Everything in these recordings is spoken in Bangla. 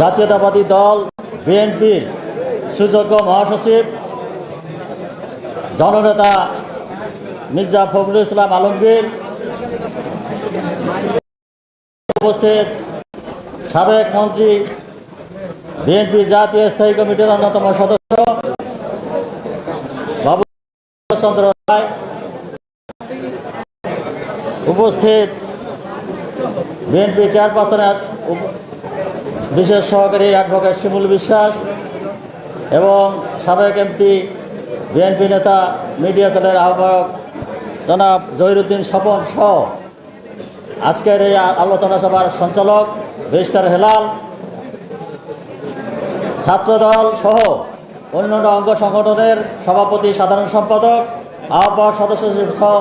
জাতীয়তাবাদী দল বিএনপির সুযোগ্য মহাসচিব, জননেতা মির্জা ফখরুল ইসলাম আলমগীর, উপস্থিত সাবেক মন্ত্রী বিএনপি জাতীয় স্থায়ী কমিটির অন্যতম সদস্য বাবু চন্দ্র রায়, উপস্থিত বিএনপি চেয়ারপারসনের বিশেষ সহকারী অ্যাডভোকেট শিমুল বিশ্বাস এবং সাবেক এমপি, বিএনপি নেতা, মিডিয়া সেলের আহ্বায়ক জনাব জহিরুদ্দিন স্বপন সহ আজকের এই আলোচনা সভার সঞ্চালক রেজিস্টার হেলাল, ছাত্রদল সহ অন্যান্য অঙ্গ সংগঠনের সভাপতি, সাধারণ সম্পাদক, আহ্বায়ক সদস্য সহ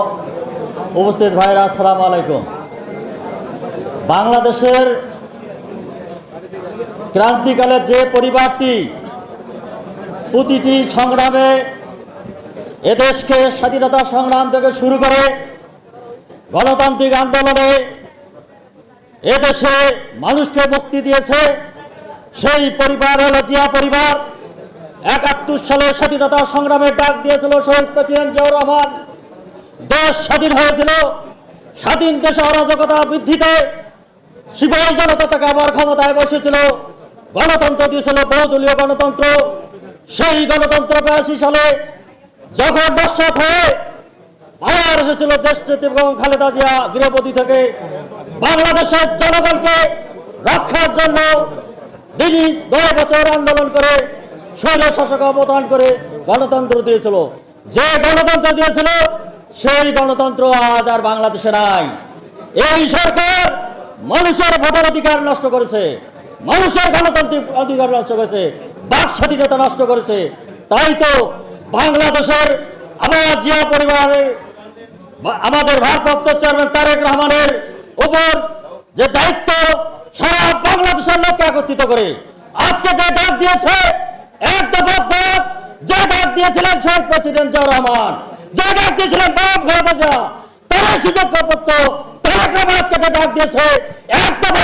উপস্থিত। ভাইরা, আসসালামু আলাইকুম। বাংলাদেশের ক্রান্তিকালে যে পরিবারটি প্রতিটি সংগ্রামে এদেশকে স্বাধীনতা সংগ্রাম থেকে শুরু করে গণতান্ত্রিক আন্দোলনে এদেশে মানুষকে মুক্তি দিয়েছে, সেই পরিবার হলো জিয়া পরিবার। একাত্তর সালে স্বাধীনতা সংগ্রামের ডাক দিয়েছিল শহীদ প্রেসিডেন্ট জিয়াউর রহমান। দেশ স্বাধীন হয়েছিল, স্বাধীন দেশে অরাজকতা বৃদ্ধিতে সিপাহী জনতা তাকে আবার ক্ষমতায় বসেছিল। গণতন্ত্র দিয়েছিল বহুদলীয় গণতন্ত্র, সেই গণতন্ত্র বিরাশি সালে যখন নস্বাত হয়ে আবার এসেছিল দেশনেত্রী এবং খালেদা জিয়া গৃহপতি থেকে, বাংলাদেশের জনগণকে রক্ষার জন্য তিনি দশ বছর আন্দোলন করে, স্বৈর শাসক অবদান করে গণতন্ত্র দিয়েছিল। যে গণতন্ত্র দিয়েছিল, সেই গণতন্ত্র আজ আর বাংলাদেশে নাই। এই সরকার মানুষের ভোটার অধিকার নষ্ট করেছে। মানুষের গণতান্ত্রিক অধিকার নষ্ট করেছে, বাক স্বাধীনতা নষ্ট করেছে। তাই তো বাংলাদেশের আবার জিয়া পরিবারের আমাদের ভারপ্রাপ্ত চেয়ারম্যান তারেক রহমানের উপর যে দায়িত্ব সারা বাংলাদেশের লোককে একত্রিত করে, আজকে যে ডাক দিয়েছে, এক দফা ডাক যে ডাক দিয়েছিলেন শহীদ প্রেসিডেন্ট জিয়া রহমান, যে ডাক দিয়েছিলেন বাপ খালেদা তারা সুযোগ তারেক রহমান আজকে ডাক দিয়েছে, এক দফা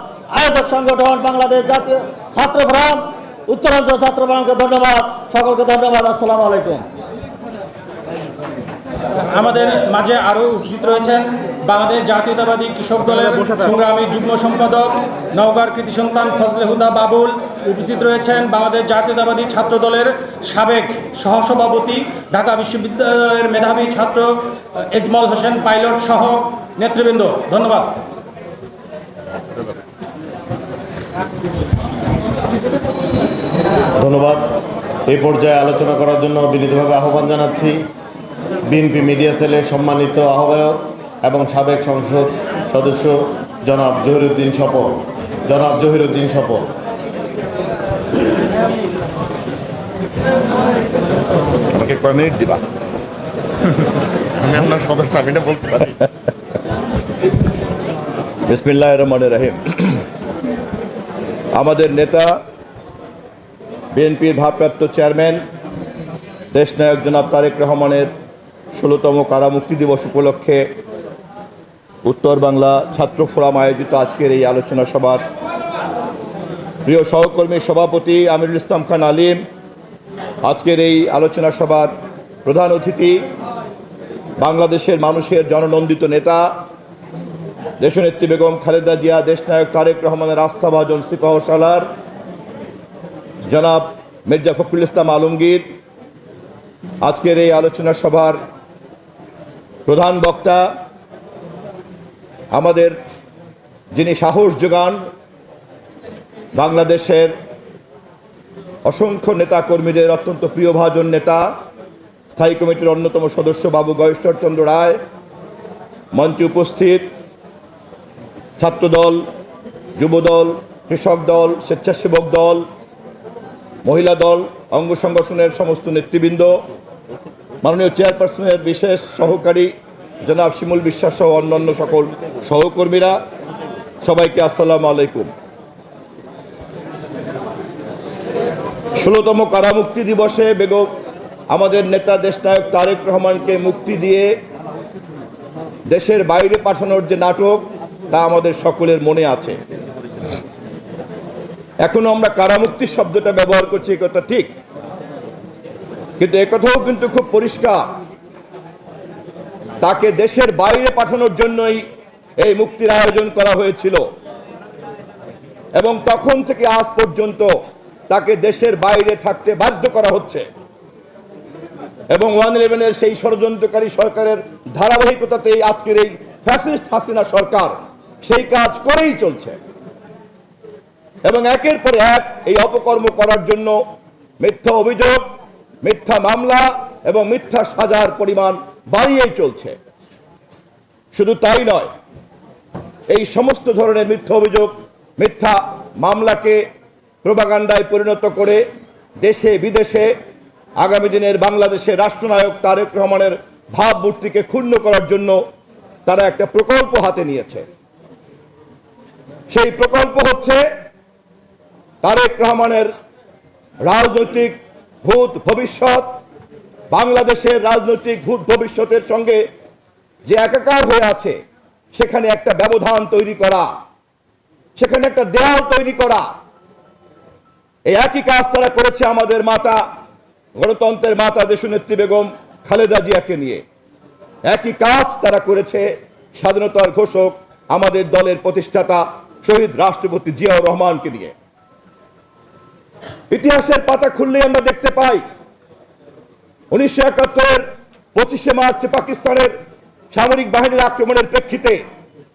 আয়োজক সংগঠন বাংলাদেশ জাতীয় ছাত্র ফোরাম উত্তরাঞ্চল ছাত্র ফোরামকে ধন্যবাদ। সকলকে ধন্যবাদ। আসসালামু আলাইকুম। আমাদের মাঝে আরও উপস্থিত রয়েছেন বাংলাদেশ জাতীয়তাবাদী কৃষক দলের সংগ্রামী যুগ্ম সম্পাদক, নওগাঁর কৃতি সন্তান ফজলে হুদা বাবুল। উপস্থিত রয়েছেন বাংলাদেশ জাতীয়তাবাদী ছাত্র দলের সাবেক সহসভাপতি, ঢাকা বিশ্ববিদ্যালয়ের মেধাবী ছাত্র এজমল হোসেন পাইলট সহ নেতৃবৃন্দ। ধন্যবাদ। ধন্যবাদ। এই পর্যায়ে আলোচনা করার জন্য বিনীতভাবে আহ্বান জানাচ্ছি বিএনপি মিডিয়া সেলের সম্মানিত আহ্বায়ক এবং সাবেক সংসদ সদস্য জনাব জহিরুদ্দিন স্বপন। জনাব জহিরুদ্দিন স্বপন। আমাকে কয় মিনিট দিবা? আমি আপনার সদস্য আমি এটা বলতে পারি। বিসমিল্লাহ রহমান রাহিম। আমাদের নেতা, বিএনপির ভারপ্রাপ্ত চেয়ারম্যান, দেশনায়ক জনাব তারেক রহমানের ষোলোতম কারামুক্তি দিবস উপলক্ষে উত্তর বাংলা ছাত্র ফোরাম আয়োজিত আজকের এই আলোচনা সভার। প্রিয় সহকর্মী সভাপতি আমিরুল ইসলাম খান আলিম, আজকের এই আলোচনা সভার প্রধান অতিথি বাংলাদেশের মানুষের জননন্দিত নেতা দেশনেত্রী বেগম খালেদা জিয়া, দেশনায়ক তারেক রহমানের আস্থাভাজন সিপাহ সালার জনাব মির্জা ফখরুল ইসলাম আলমগীর। আজকের এই আলোচনা সভার প্রধান বক্তা আমাদের যিনি সাহস যোগান বাংলাদেশের অসংখ্য নেতা কর্মীদের অত্যন্ত প্রিয়ভাজন নেতা, স্থায়ী কমিটির অন্যতম সদস্য বাবু গয়েশ্বরচন্দ্র রায়, মঞ্চে উপস্থিত ছাত্রদল, যুবদল, কৃষক দল, স্বেচ্ছাসেবক দল, মহিলা দল, অঙ্গ সংগঠনের সমস্ত নেতৃবৃন্দ, মাননীয় চেয়ারপারসনের বিশেষ সহকারী জনাব শিমুল বিশ্বাস সহ অন্যান্য সকল সহকর্মীরা, সবাইকে আসসালাম আলাইকুম। ষোলোতম কারামুক্তি দিবসে বেগম, আমাদের নেতা দেশনায়ক তারেক রহমানকে মুক্তি দিয়ে দেশের বাইরে পাঠানোর যে নাটক তা আমাদের সকলের মনে আছে। এখনও আমরা কারামুক্তি শব্দটা ব্যবহার করছি, এ কথা ঠিক। কিন্তু একথাও কিন্তু খুব পরিষ্কার। তাকে দেশের বাইরে পাঠানোর জন্যই এই মুক্তির আয়োজন করা হয়েছিল। এবং তখন থেকে আজ পর্যন্ত তাকে দেশের বাইরে থাকতে বাধ্য করা হচ্ছে। এবং ওয়ান ইলেভেনের সেই ষড়যন্ত্রকারী সরকারের ধারাবাহিকতাতেই আজকের এই ফ্যাসিস্ট হাসিনা সরকার সেই কাজ করেই চলছে। এবং একের পর এক এই অপকর্ম করার জন্য মিথ্যা অভিযোগ, মিথ্যা মামলা এবং মিথ্যা সাজার পরিমাণ বাড়িয়েই চলছে। শুধু তাই নয়, এই সমস্ত ধরনের মিথ্যা অভিযোগ, মিথ্যা মামলাকে প্রোপাগান্ডায় পরিণত করে দেশে, বিদেশে আগামী দিনের বাংলাদেশের রাষ্ট্রনায়ক তারেক রহমানের ভাবমূর্তিকে ক্ষুণ্ণ করার জন্য তারা একটা প্রকল্প হাতে নিয়েছে। সেই প্রকল্প হচ্ছে তারেক রহমানের রাজনৈতিক ভূত ভবিষ্যৎ, বাংলাদেশের রাজনৈতিক ভূত ভবিষ্যতের সঙ্গে যে একাকার হয়ে আছে, সেখানে একটা ব্যবধান তৈরি করা, সেখানে একটা দেয়াল তৈরি করা। এই একই কাজ তারা করেছে আমাদের মাতা, গণতন্ত্রের মাতা দেশনেত্রী বেগম খালেদা জিয়াকে নিয়ে। একই কাজ তারা করেছে স্বাধীনতার ঘোষক, আমাদের দলের প্রতিষ্ঠাতা শহীদ রাষ্ট্রপতি জিয়াউর রহমানকে নিয়ে। ইতিহাসের পাতা খুললেই আমরা দেখতে পাই, উনিশশো একাত্তরের পঁচিশে মার্চ পাকিস্তানের সামরিক বাহিনীর আক্রমণের প্রেক্ষিতে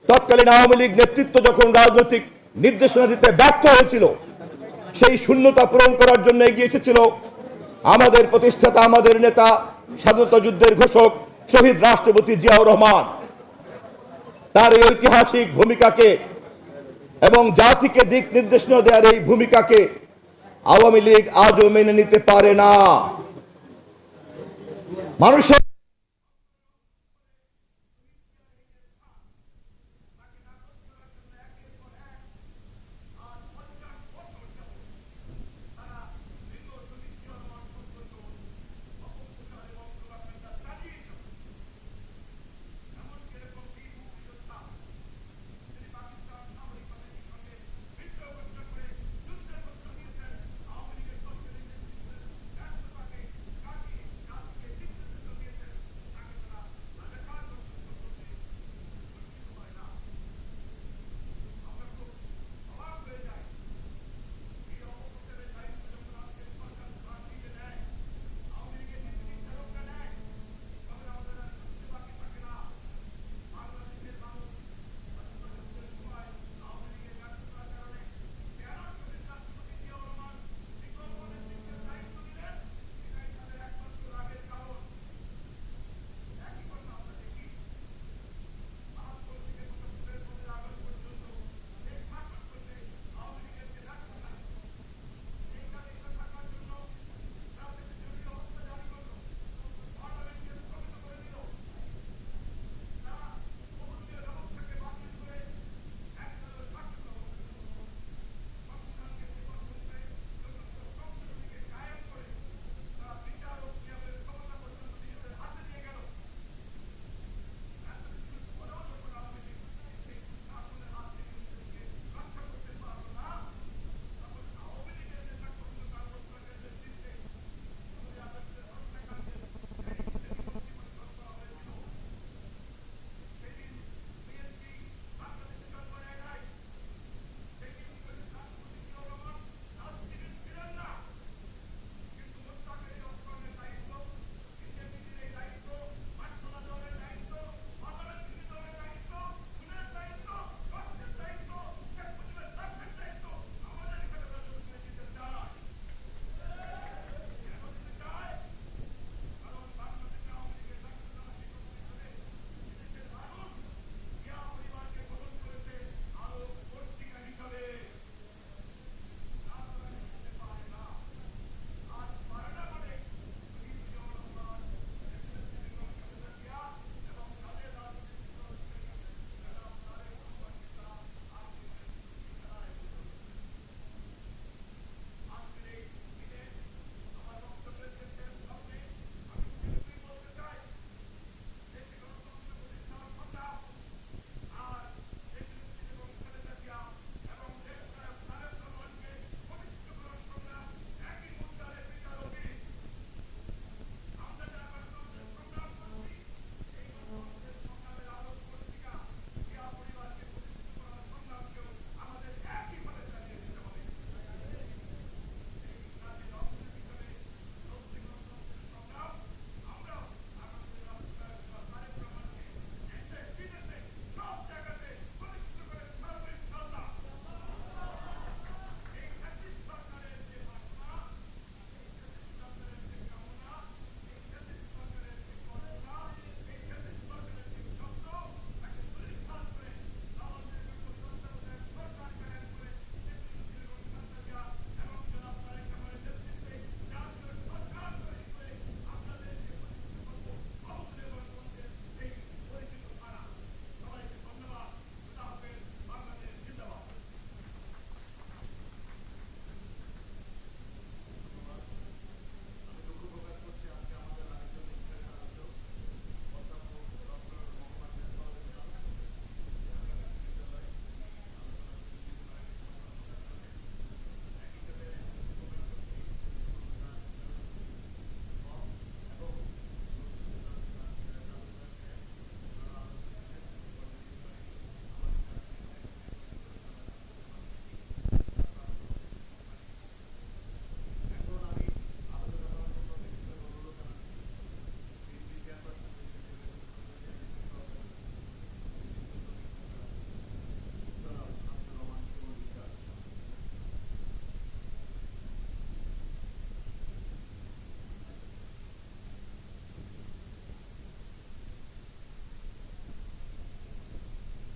তৎকালীন আওয়ামী লীগ নেতৃত্ব যখন রাজনৈতিক নির্দেশনা দিতে ব্যর্থ হয়েছিল, সেই শূন্যতা পূরণ করার জন্য এগিয়ে এসেছিল আমাদের প্রতিষ্ঠাতা, আমাদের নেতা, স্বাধীনতা যুদ্ধের ঘোষক শহীদ রাষ্ট্রপতি জিয়াউর রহমান। তার এই ঐতিহাসিক ভূমিকাকে এবং জাতিকে দিক নির্দেশনা দেওয়ার এই ভূমিকাকে আওয়ামী লীগ আজও মেনে নিতে পারে না। মানুষের